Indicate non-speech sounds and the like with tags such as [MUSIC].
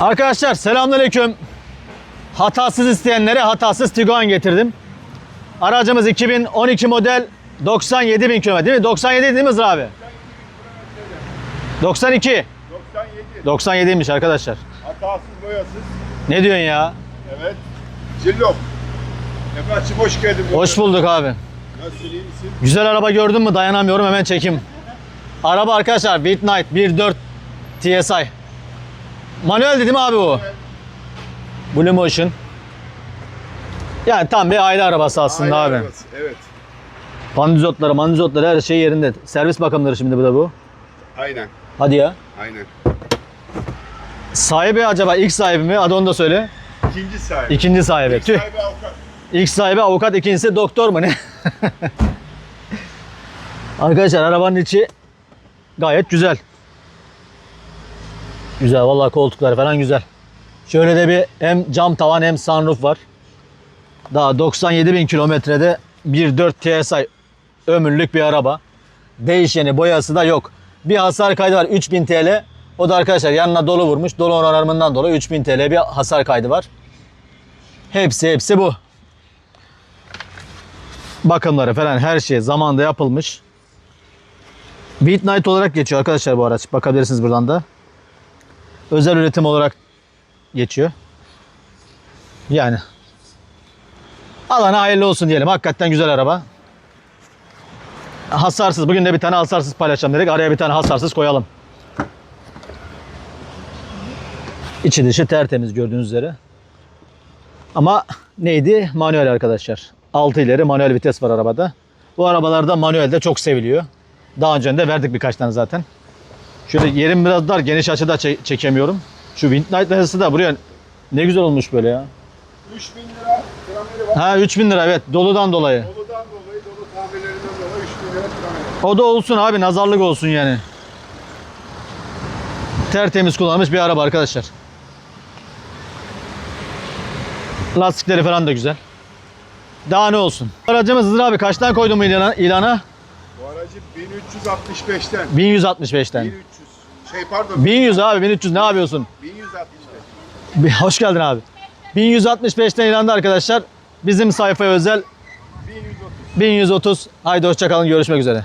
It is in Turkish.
Arkadaşlar selamünaleyküm. Hatasız isteyenlere hatasız Tiguan getirdim. Aracımız 2012 model 97 bin kilometre değil mi? 97 değil mi Hızır abi? 92. 97. 97'ymiş arkadaşlar. Hatasız boyasız. Ne diyorsun ya? Evet. Cillop. Efendim hoş geldin. Hoş bulduk abi. Nasılsın iyi misin? Güzel araba gördün mü dayanamıyorum hemen çekim. Araba arkadaşlar Midnight 1.4 TSI. Manuel değil mi abi bu? Blue Motion. Yani tam bir aile arabası aslında Aynen, abi. Evet. evet. Pandizotları, mandizotları her şey yerinde. Servis bakımları şimdi bu da bu. Aynen. Hadi ya. Aynen. Sahibi acaba ilk sahibi mi? Hadi onu da söyle. İkinci sahibi. İkinci sahibi. İlk Tüh. sahibi avukat. İlk sahibi avukat, ikincisi doktor mu ne? [LAUGHS] Arkadaşlar arabanın içi gayet güzel. Güzel vallahi koltuklar falan güzel. Şöyle de bir hem cam tavan hem sunroof var. Daha 97 bin kilometrede 1.4 TSI ömürlük bir araba. Değişeni boyası da yok. Bir hasar kaydı var 3000 TL. O da arkadaşlar yanına dolu vurmuş. Dolu onarımından dolayı 3000 TL bir hasar kaydı var. Hepsi hepsi bu bakımları falan her şey zamanda yapılmış. Midnight olarak geçiyor arkadaşlar bu araç. Bakabilirsiniz buradan da. Özel üretim olarak geçiyor. Yani alana hayırlı olsun diyelim. Hakikaten güzel araba. Hasarsız. Bugün de bir tane hasarsız paylaşacağım dedik. Araya bir tane hasarsız koyalım. İçi dışı tertemiz gördüğünüz üzere. Ama neydi? Manuel arkadaşlar. 6 ileri manuel vites var arabada. Bu arabalarda manuel de çok seviliyor. Daha önce de verdik birkaç tane zaten. Şöyle yerim biraz dar, geniş açıda çe- çekemiyorum. Şu Midnight hızı da buraya ne güzel olmuş böyle ya. 3000 lira trameri var. Ha 3000 lira evet doludan dolayı. Doludan dolayı, dolu tamirlerinden dolayı 3000 lira trameri. O da olsun abi nazarlık olsun yani. Tertemiz kullanılmış bir araba arkadaşlar. Lastikleri falan da güzel. Daha ne olsun. Aracımız Hızır abi kaçtan koydun bu ilana? ilana? Aracı 1365'ten. 1165'ten. 1300. Şey pardon. 1100 abi 1300 ne yapıyorsun? 1165. Bir- Hoş geldin abi. 1165'ten ilanda arkadaşlar. Bizim sayfaya özel 1130. 1130. Haydi hoşçakalın görüşmek üzere.